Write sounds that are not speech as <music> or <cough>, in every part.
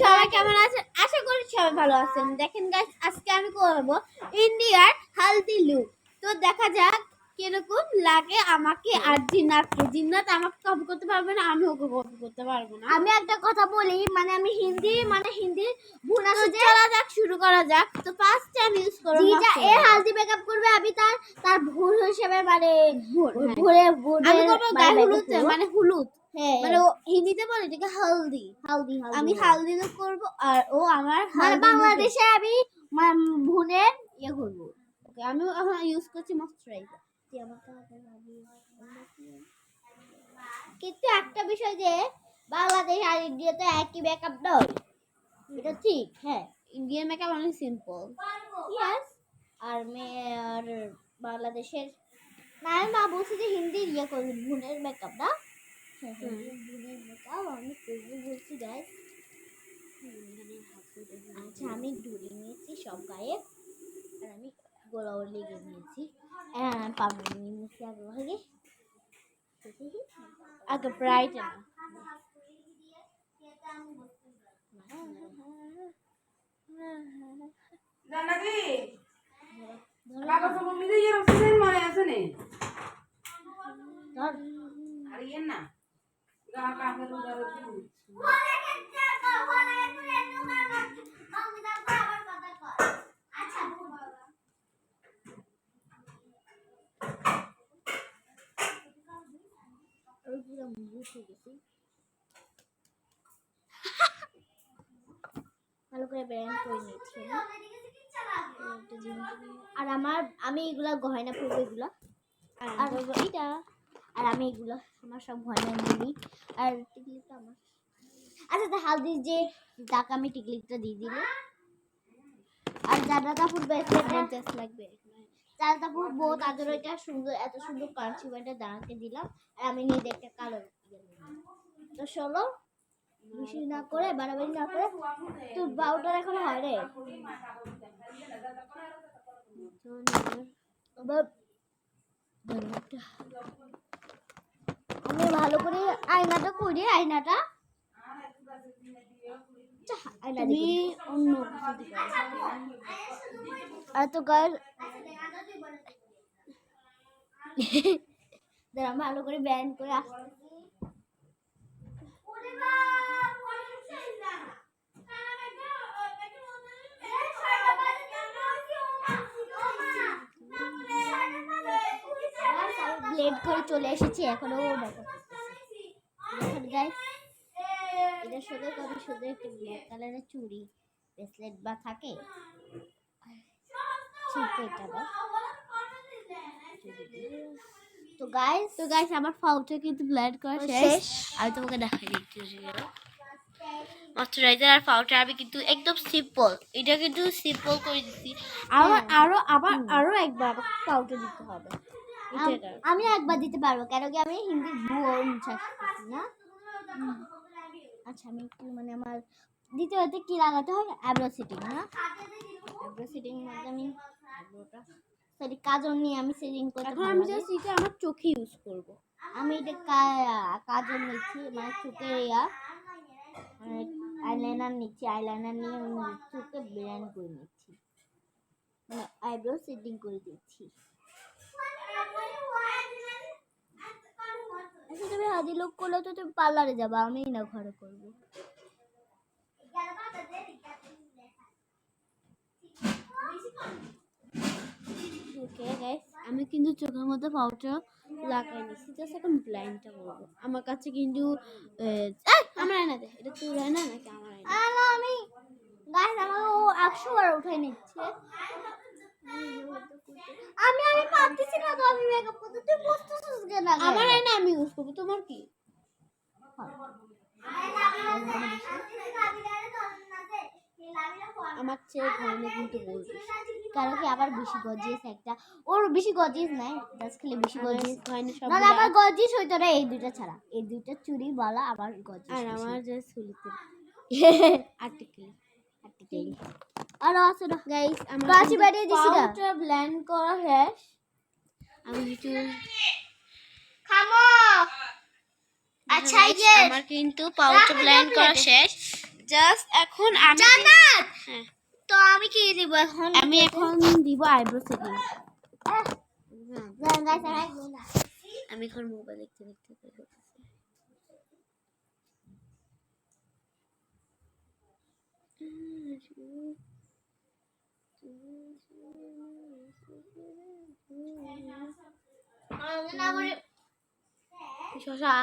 সবাই কেমন আছেন? আশা করি সবাই ভালো আছেন। দেখেন গাইস আজকে আমি করব ইন্ডিয়ার হালদি লুক তো দেখা যাক কীরকম লাগে আমাকে আর জিন্নাতকে জিন্নাত আমাকে কপি করতে পারবে না আমি ওকে কপি করতে পারব না। আমি একটা কথা বলি মানে আমি হিন্দি মানে হিন্দি ভুল আছে চলা যাক শুরু করা যাক। তো ফার্স্ট টাইম ইউজ করব যেটা এ হালদি মেকআপ করবে আমি তার তার ভুল হিসেবে মানে ভুল, হ্যাঁ। ভুলে ভুলে আমি করব গায়ে হলুদ মানে মানে হলুদ। হ্যাঁ মানে হিন্দিতে বলে এটাকে হলদি। হালদি হালদি আমি হালদি লুক করব আর ও আমার মানে বাংলাদেশে আমি মানে ইয়ে করব। ওকে আমি এখন ইউজ করছি ময়শ্চারাইজার কিন্তু একটা বিষয় যে বাংলাদেশ আর ইন্ডিয়াতে একই মেকআপ নয়। এটা ঠিক হ্যাঁ। ইন্ডিয়ান মেকআপ অনেক সিম্পল ইয়েস আর মেয়ে আর বাংলাদেশের না মা বলছি যে হিন্দির ইয়ে করবে বোনের মেকআপ না। বোনের আমি করব বলছি গাইস আচ্ছা আমি ডুরি নিয়েছি সব গায়ে। আর আমি গোলাও লেগে নিয়েছি হ্যাঁ পাবো নিয়েছি আগে ভাগে আগে ব্রাইট না জান্নাতি বাবা তো মম্মি দিয়ে রসিনের মনে আছে নে? ধর। আর ইয়ে না। ভালো করে ব্যায়াম করে নিয়ে- আর আমার আমি এগুলা গহনা পরবো এগুলা। আর আর এইটা। আর আমি এগুলো আমার সব গয়না নিই। আর টিকলিপটা আমার আচ্ছা তা হালদির যে টাকা আমি টিকলিপটা দিয়ে দিল আর জানা কাপড় ব্রেসলেটটা টেস্ট লাগবে। চাল কাপড় বউ তাদের ওইটা সুন্দর এত সুন্দর কাঞ্চি ব্যান্ডটা দাঁড়াতে দিলাম। আর আমি নিজে একটা কালো তো চলো বেশি না করে বাড়াবাড়ি না করে। তোর বাউটার এখন হয় রে। এবার আমি ভালো করে আয়নাটা করি আয়নাটা। অন্য দাঁড়া ভালো করে ব্যান করে আসতে ব্লেড করে চলে এসেছি এখনও দেখো। দেখেন গাইস এটার সাথে কত সুন্দর একটা ব্ল্যাক কালারের চুড়ি ব্রেসলেট বা থাকে। ছিপ এটা বা তো গাইস তো গাইস আমার ফাউটা কিন্তু ব্লেন্ড করা শেষ। আমি তোমাকে দেখাই দিচ্ছি ময়শ্চারাইজার আর পাউডার আমি কিন্তু একদম সিম্পল এটা কিন্তু সিম্পল করে দিচ্ছি আবার হ্যাঁ। আরও আবার আরও একবার পাউডার দিতে হবে। আম- একবার দিতে পারব কেন কি আমি হিন্দি শিখতেছি না? আচ্ছা আমি একটু মানে আমার দ্বিতীয়তে কি লাগাতে হয়? অ্যাব্রো সিটিং না? অ্যাব্রো সিটিং মধ্যে আমি সরি কাজল নিয়ে আমি সেটিং করতে এখন আমি। জাস্ট এটা আমার চোখে ইউজ করব। আমি এটা কাজল নিচ্ছি মানে চোখের ইয়া। আইলাইনার নিচ্ছি আইলাইনার নিয়ে আমি চোখে ব্লেন্ড করে নিচ্ছি। মানে আইব্রো সেটিং করে দিচ্ছি। আচ্ছা তুমি হাজি লোক করলে তো তুমি পার্লারে যাবা আমি না ঘরে করব। ওকে গাইস আমি কিন্তু চোখের মধ্যে পাউডার লাগাই নিচ্ছি জাস্ট এখন ব্লাইন্ডটা বলব আমার কাছে কিন্তু আমার আয়না দে এটা তোর আয়না নাকি আমার আয়না? আমি গাইস আমাকে ও একশো বার উঠে নিচ্ছে। আমি আমি না তো আমি মেকআপ করতে তুই বুঝতেছিস কেন আমার আয়না আমি ইউজ করব তোমার কি? আমার চেয়ে ঘরে কিন্তু বলবি। কারও কি আবার বেশি গজিয়েছে একটা ওর বেশি গজিয়েস নাই জাস্ট খালি বেশি গজিয়েস ঘরে সব নাহলে আমার গজিস হইতো না এই দুইটা ছাড়া। এই দুইটা চুরি বালা আবার গজিস আর আমার যে সুলিতে <laughs> আর্টিকেল আর্টিকেল আর আছে না। গাইস আমার বাড়িয়ে দিছি না। পাউডার ব্লেন্ড করা শেষ। আমি একটু খামো। আচ্ছা এই যে আমার কিন্তু পাউডার ব্লেন্ড করা শেষ। জাস্ট এখন আমি জান্নাত! হ্যাঁ। তো আমি কি দিব এখন? আমি এখন দিব আইব্রো সেটিং আমি এখন মোবাইল দেখতে দেখতে করে ফেলতেছি। শশা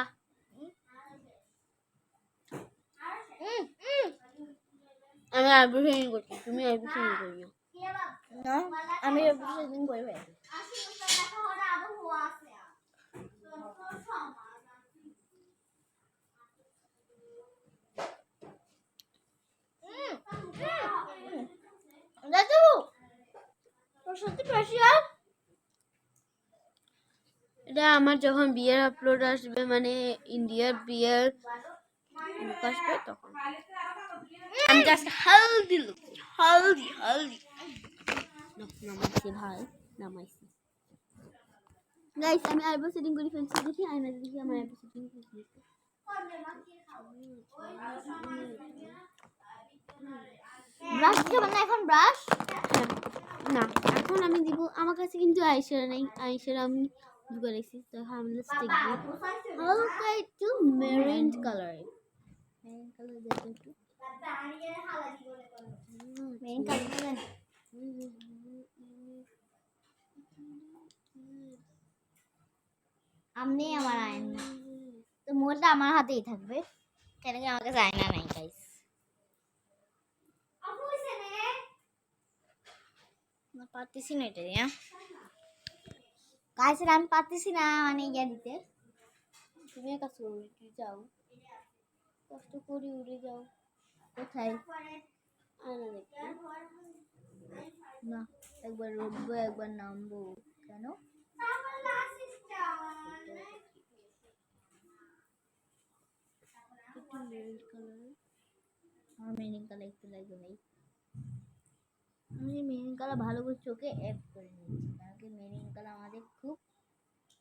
আমি আইব্রো সেটিং করছি তুমি আইব্রো সেটিং করিও না আমি সেদিন করে ফেলি দাদু এটা আমার যখন বিয়ের আপলোড আসবে মানে ইন্ডিয়ার বিয়ের আসবে তখন। আমি জাস্ট হালদি হালদি আমি আইব্রো সেটিং করে ফেলছি, দেখি আয়না দেখি আমার আইব্রো সেটিং করে ব্রাশ খাবে না এখন ব্রাশ না, এখন আমি দিব, আমার কাছে কিন্তু আইশ্যাডো নেই আইশ্যাডো আমি ঢুকে রেখেছি তো আমি স্টিক দিব হালকা একটু মেরিন কালার মেরিন কালার দেখো একটু মেইন কালার আমনি আমার আয়না তো মোটা আমার হাতেই থাকবে কেন কি আমার কাছে আয়না নাই গাইস না পারতেছি না এটা গাইস আমি পারতেছি না মানে ইয়া দিতে। তুমি একা উড়ে যাও। কষ্ট করে উড়ে যাও। কোথায়? না, একবার উঠবো একবার নামবো। কেন? আমার মেরিন কালার একটু লাগবে আমি মেরিন কালার ভালো করে চোখে অ্যাড করে নিয়েছি। কারণ কি মেরিন কালার আমাদের খুব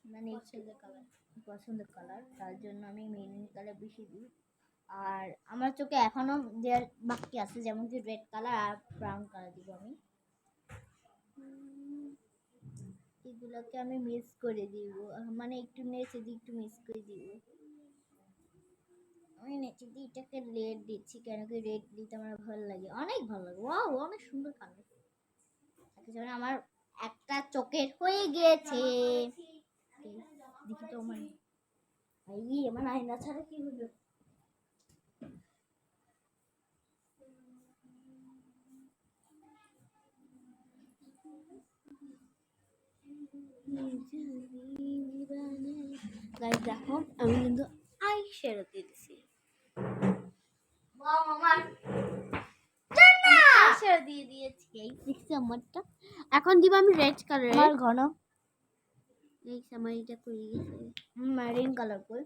মানে পছন্দের কালার পছন্দের কালার তার জন্য আমি মেরিন কালার বেশি দিই। আর আমার চোখে এখনও দেওয়ার বাকি আছে যেমন কি রেড কালার আর ব্রাউন কালার দিব আমি। এগুলোকে আমি মিক্স করে দিব। মানে একটু নেচে দিয়ে একটু মিক্স করে দিব। আমি নেচে দিয়ে রেড দিচ্ছি কেন কি রেড দিতে আমার ভালো লাগে, অনেক ভালো লাগে ওয়াও অনেক সুন্দর কালার যেমন আমার একটা চোখের হয়ে গিয়েছে দেখি তো এই আমার আয়না ছাড়া কি হলো? দেখো, আমি কিন্তু আই শ্যাডো দিয়ে দিছি ওয়াও আমার শ্যাডো দিয়ে দিয়েছি এই দেখছি আমারটা এখন দিব আমি রেড কালার আমার ঘন। এই আমার এটা করে গেছে মেরিন কালার কই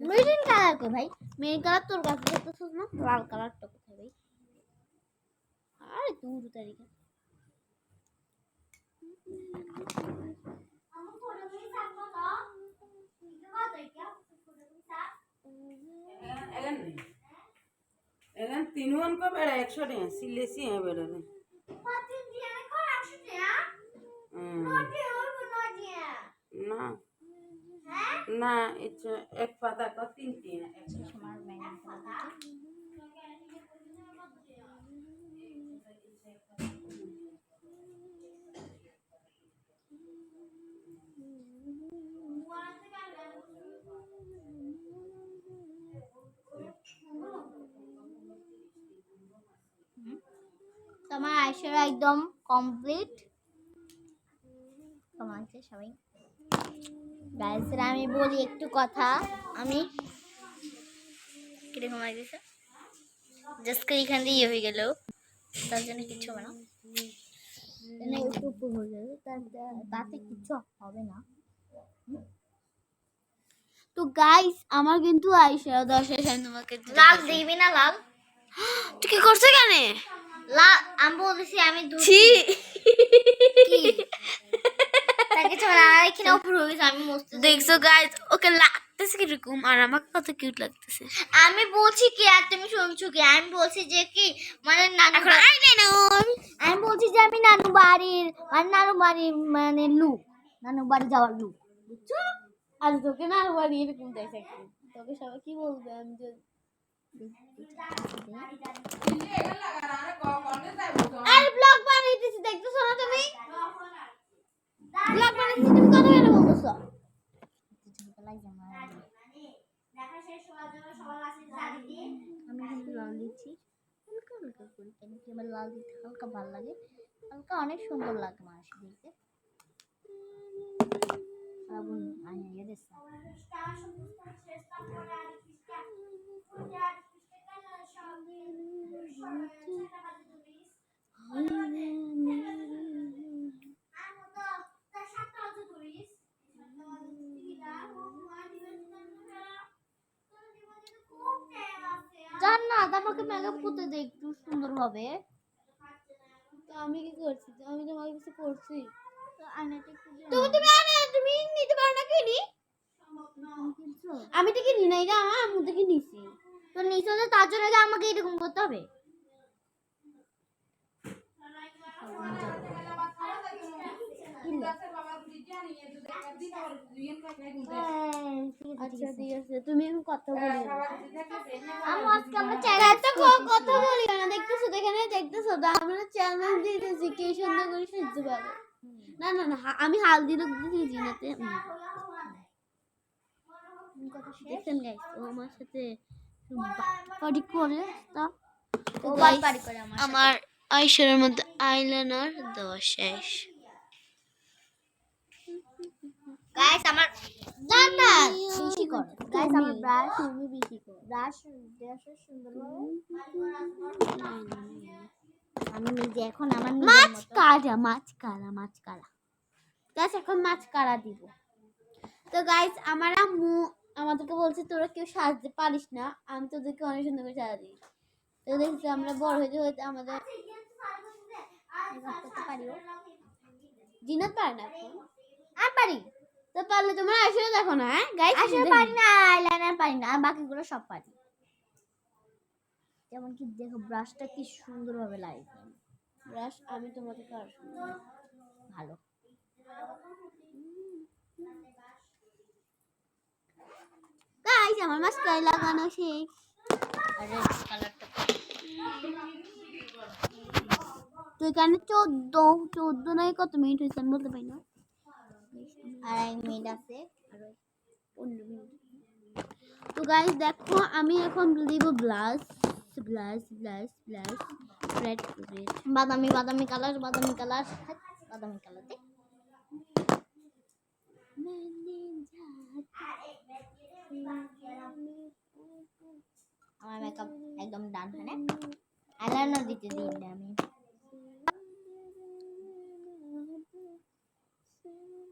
মেরিন কালার কই ভাই? মেরিন কালার তোর কাছে দেখতেছিস না? লাল কালারটা কোথায় ভাই? আরে দূর তারিখে। তিনজন কো বেড়া একশো টাকা, সিলেসি হ্যাঁ বেড়ালে না। না এটা এক পাতা কো তিন তিন একশো আমার আইশ্যাডো একদম কমপ্লিট কেমন আছে সবাই। গাইসরা আমি বলি একটু কথা। আমি কীরকম লাগছে জাস্ট করে এখান দিয়ে ইয়ে হয়ে গেল। তার জন্য কিছু হবে না। একটু হয়ে তাতে কিছু হবে না। তো গাইস আমার কিন্তু আই দশ তোমাকে লাল দিবি না লাল? <gasps> তুই কি করছে কেন লাল আমি বলতেছি আমি ছি। দেখছ ওকে লাগতেছে কীরকম আর আমাকে কত কিউট লাগতেছে। আমি বলছি কি আর তুমি শুনছো কি? আমি বলছি যে কি মানে নানু আমি বলছি যে আমি নানু বাড়ির মানে নানু বাড়ির মানে লুক নানু বাড়ি যাওয়ার লুক বুঝছ? আর তোকে না আর বাড়ি এরকম দেখে তোকে সবাই কি বলবে? আমি আর ব্লগ বানাইতেছি, দেখতেছো না তুমি? ব্লগ বানাইতেছি, তুমি কথা কেন আমি লাল দিচ্ছি হালকা হালকা লাল দিতে হালকা ভালো লাগে, হালকা অনেক সুন্দর লাগে মানুষের দেখতে। আগুন আনিয়ে দিচ্ছে জান্নাত আমাকে মেকআপ করতে দে একটু সুন্দর হবে। তো আমি কি করছি? তো আমি তোমার কিছু করছি। তো দে তুমি তুমি আরে তুমি নিতে পারো না কিনি? আমি তো কিনি নাই রে আমার আম্মু থেকে নিছি। তো নিচে তো তার জন্য আমাকে এরকম করতে হবে? আচ্ছা ঠিক আছে। তুমি কথা বলি। আমি কথা বলি না দেখতেছো এখানে দেখতেছো আমরা চ্যালেঞ্জ দিতেছি কে সুন্দর করে সাজতে না না না আমি হালদি লোক জিনাতে দেখছেন গাইস ও আমার সাথে পার্টি করে তা আমার আইশ্যাডোর মধ্যে আইলাইনার দেওয়া শেষ। গাইস আমার না না বেশি কর গাইস আমার ব্রাশ তুমি বেশি করো ব্রাশ ব্রাশ সুন্দর। আমি নিজে এখন আমার মাছ কারা? মাছ কারা? মাছ কারা? গাছ এখন মাছ কারা দিব। তো গাইস আমার আম্মু আমাদেরকে বলছে তোরা কেউ সাজতে পারিস না। আমি তোদেরকে অনেক সুন্দর করে সাজা দিই। তো দেখছি আমরা বড় হইতে হইতে আমাদের করতে পারিও জিনাত পারে না আর পারি। তো পারলে তোমরা আসলে দেখো না হ্যাঁ? গাইস আসলে পারি না আইলাইনার পারি না আর বাকিগুলো সব পারি। যেমন কি দেখো ব্রাশটা কি সুন্দরভাবে লাগিয়েছে ব্রাশ আমি তোমাকে কার ভালো। গাইস আমার মাছ কাই লাগানো শেষ। আর রেড কালারটা তো এখানে চোদ্দ চোদ্দ নয় কত মিনিট হয়েছে আমি বলতে পারি না। আড়াই মিনিট আছে, আর পনেরো মিনিট তো গাইস দেখো, আমি এখন দিব ব্লাস blush blush blush red red বাদামি বাদামি কালার বাদামি কালার। বাদামি কালার দে। আমার মেকআপ একদম ডান হ্যাঁ আইলাইনার দিতে দিই আমি।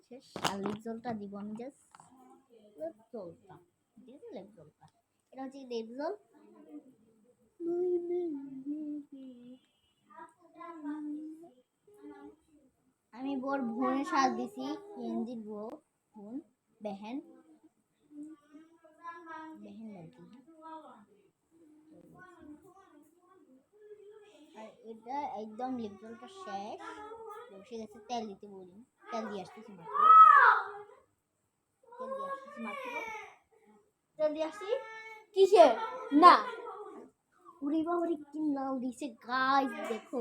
শেষ। আর লিপ জলটা দিব আমি জাস্ট লিপ জলটা এটা হচ্ছে লিপ জল আমি বোর বোনের সাজ দিছি কেন্দির বউ বোন বেহেন। বেহেন বলছি আর এটা একদম লিপ জলটা শেষ। বসে গেছে, তেল দিতে বলি। তেল দিয়ে আসতেছি মাত্র। তেল দিয়ে আসতেছি মাত্র। তেল দিয়ে আসছি? কিসের? না। উড়ি বাবারি কি লাল দিছে গাইস দেখো।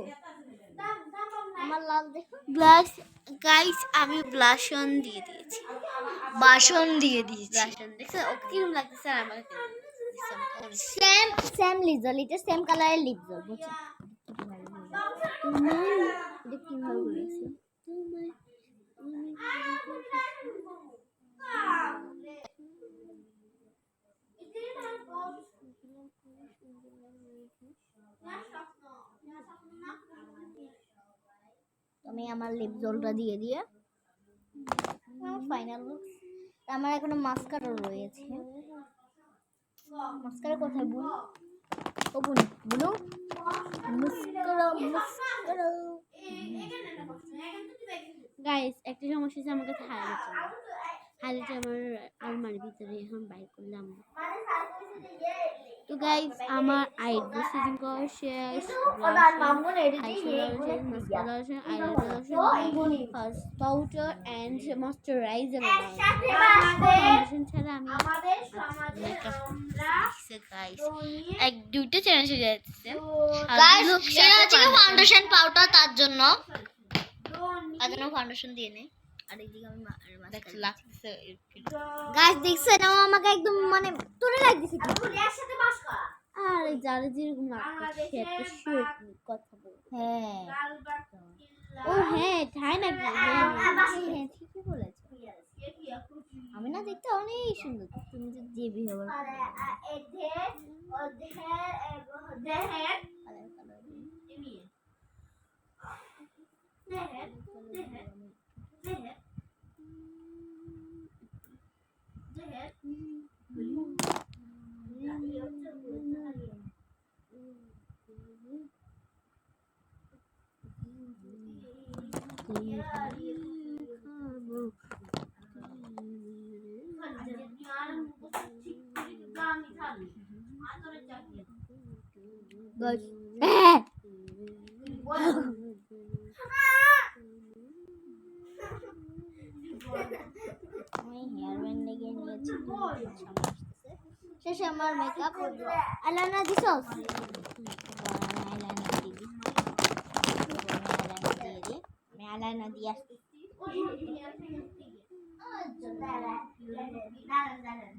আমার লাল দেখো। ব্লাশ গাইস আমি ব্লাশন দিয়ে দিয়েছি। বাসন দিয়ে দিয়েছি। ব্লাশন দেখছ? ও কিরম লাগতেছে আর আমার সেম সেম লিজল এটা সেম কালারের লিজল বুঝছ? কীভাবে করেছে আমি আমার লিপ জলটা দিয়ে দিয়ে আমার ফাইনাল লুক আমার এখনও মাস্কারও রয়েছে। মাস্কারা কোথায় বুনু ও মাস্কারা মাস্কারা গাইস একটা সমস্যা হচ্ছে আমাকে হারাবে হাইলাইট আমার আলমারির ভিতরে এখন বাইর করলাম। তো গাইস আমার আইব্রো সেটিং করা শেষ পাউডার এন্ড ময়শ্চারাইজার ছাড়া আমি গাইস এক দুইটা চ্যানেল যাচ্ছে। হচ্ছে ফাউন্ডেশন পাউডার তার জন্য। তার জন্য ফাউন্ডেশন দিয়ে নে আর এইদিকে আমি দেখ লাগছে গাইস দেখছেন আমাকে একদম মানে তুলে লাগতেছে আর এই যারা যেরকম কথা বল হ্যাঁ। ও হ্যাঁ তাই নাকি হ্যাঁ, হ্যাঁ হ্যাঁ। হ্যাঁ ঠিকই বলেছ। আমি না দেখতে অনেক সুন্দর। তুমি যে বিহেভিয়ার গাইস আমি হেয়ার ব্যান্ড লেগে নিয়েছি শেষে আমার মেকআপ দিছ আইলাইনার দিই আইলাইনার দিয়ে আইলাইনার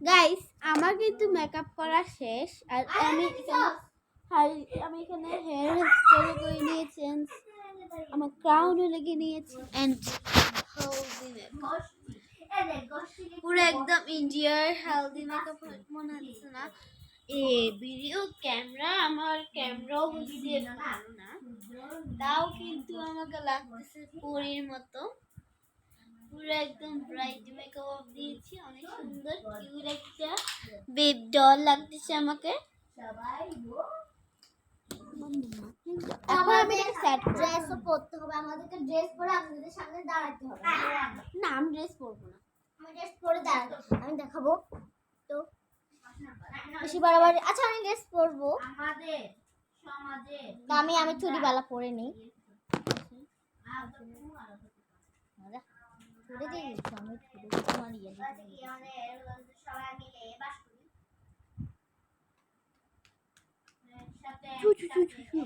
গাইস আমার কিন্তু মেকআপ করা শেষ আর আমি আমি এখানে হেয়ার স্টাইল করে নিয়েছি আমার ক্রাউনও লেগে নিয়েছি। এন্ড পুরো একদম ইন্ডিয়ার হেলদি মেকআপ মনে হচ্ছে না। এ ভিডিও ক্যামেরা আমার ক্যামেরাও বুঝতে ভালো না। তাও কিন্তু আমাকে লাগতেছে পরীর মতো। পুরো একদম ব্রাইট মেকআপ দিয়েছি, অনেক সুন্দর কিউট একটা বেব ডল লাগতেছে আমাকে। এখন আমি সেট ড্রেসও পরতে হবে। আমাদেরকে ড্রেস পরে আপনাদের সামনে দাঁড়াতে হবে। না আমি ড্রেস পরবো না। আমি ড্রেস পরে দাঁড়াবো। আমি দেখাবো। তো বেশি বাড়াবাড়ি আচ্ছা আমি ড্রেস পরবো। আমাদের সমাজে আমি আমি চুড়িবালা পরে নিই। আমি পরে তোমার ইয়ে দিতে চু চু চু চু চু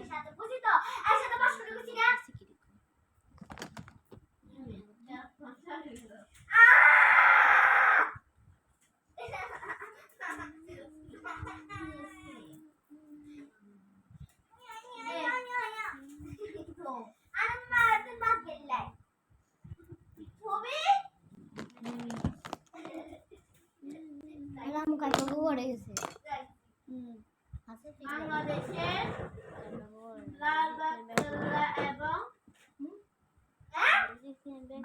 আমার মুখ পড়ে গেছে। হাসে ঠিক বাংলাদেশের লালবাগ কেল্লা এবং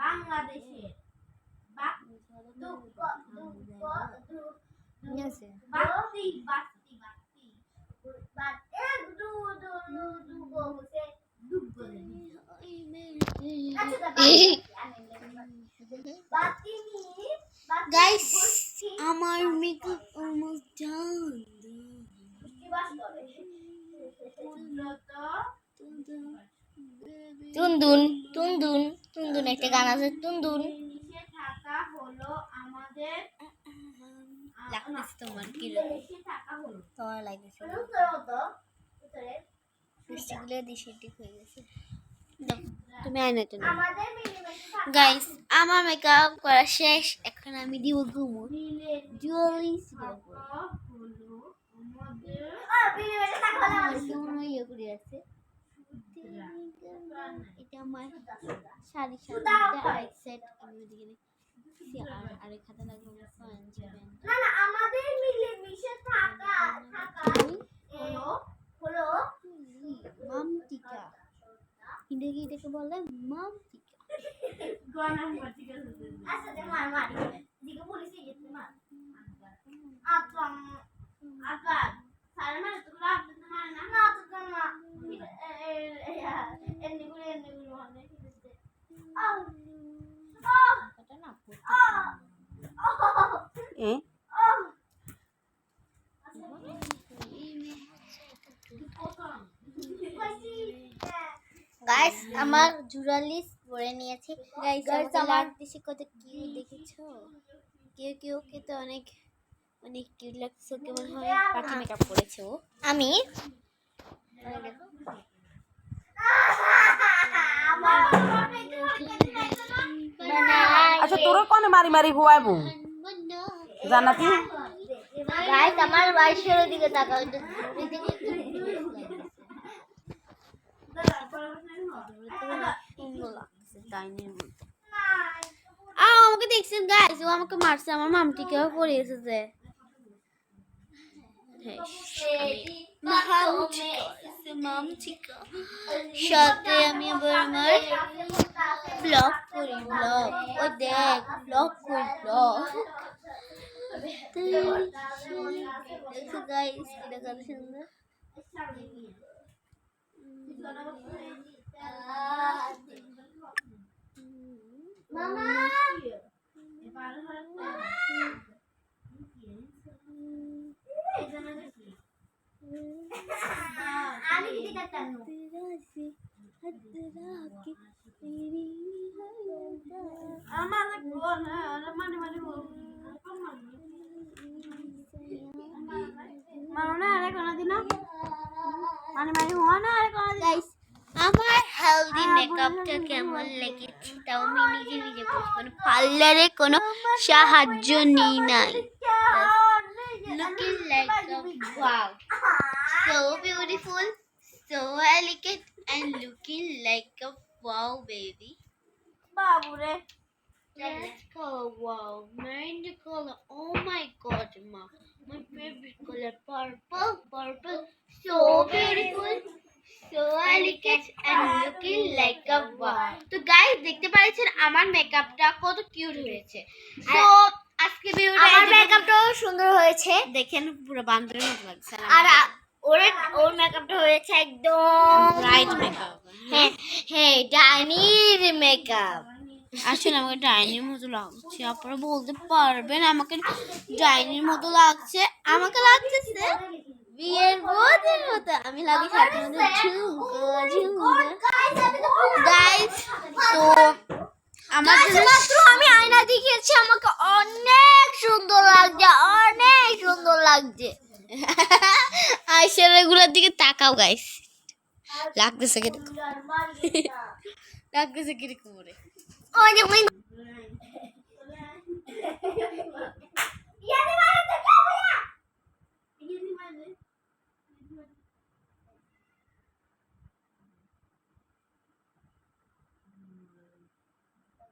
বাংলাদেশের আছে বাতি বাতি বাতি গাইস আমার মেকআপ অলমোস্ট ডান তুনদুন তুনদুন তুনদুন একটা গান আছে তুনদুন। থাকা হলো আমাদের লাগতেছে তোমার কি তোমার লাগতেছে। মিষ্টিগুলো দিশি ঠিক হয়ে গেছে। তুমি আয়নাটা নাও। গাইস আমার মেকআপ করা শেষ এখন আমি দিব ঘুমো। জুয়েলারি আমাদের কেমন ইয়ে করে আছে। এটা আমার শাড়ির সাথে আরেক সেট আমি ওদিকে রেখেছি আর আরেক হাতে আমার ফ্রেঞ্চ প্যান্ট আমাদের মিলে মিশে থাকা থাকা হলো হলো মামটিকা হিন্দি এটাকে বলে? ঠিক আছে আচ্ছা মার মার দিকে। পুলিশে গেছে মার। আতম আকার সারা মানে তো রাত মানে না? না তো না। গাইস আমার জুরালিস পরে নিয়েছি। গাইস আমার দেশে কত কিউ দেখেছ? কেউ কেউ কে তো অনেক অনেক কিউ লাগছে কেমন হয়? পাখি মেকআপ করেছে ও। আমি আচ্ছা তোর কোনে মারি মারি হুয়াইবো জানাতি গাইস আমার বাইশের দিকে তাকাও আমাকে দেখছেন গাইস ও আমাকে মারছে আমার মামটিকেও পড়িয়েছে যে। সাথে আমি আবার আমার ব্লগ করি ব্লগ ও দেখ ব্লগ করি ব্লগ দেখো গাইস এটা কত সুন্দর আমি আমার বোন মানে মানে মানে হেলদি মেকআপটা কেমন লেগেছে তাও আমি নিজে নিজে করছি কোনো পার্লারে কোনো সাহায্য নিই নাই। a wow so beautiful so elegant and looking like a wow baby রে Let's go. Wow, meringue color. Oh my god, ma. My favorite color, purple, purple. So beautiful, so elegant, and looking like a wow. তো guys দেখতে পাচ্ছেন আমার মেকআপটা কত cute হয়েছে তো আজকে ভিডিওটা আমার মেকআপটাও সুন্দর হয়েছে দেখেন পুরো বান্দরের মতো লাগছে আর ওর ওর মেকআপটা হয়েছে একদম ব্রাইট মেকআপ হ্যাঁ হ্যাঁ ডাইনির মেকআপ আসলে আমাকে ডাইনির মতো লাগছে আপনারা বলতে পারবেন আমাকে ডাইনির মতো লাগছে আমাকে লাগতেছে। বিয়ের বউদের মতো আমি লাগি সাথে গাইস তো আমার মাত্র আমি আয়না দেখিয়েছি আমাকে অনেক সুন্দর লাগছে অনেক সুন্দর লাগছে। <laughs> আইসার এগুলোর দিকে তাকাও গাইস লাগতেছে কীরকম <laughs> লাগতেছে কীরকম করে অনেক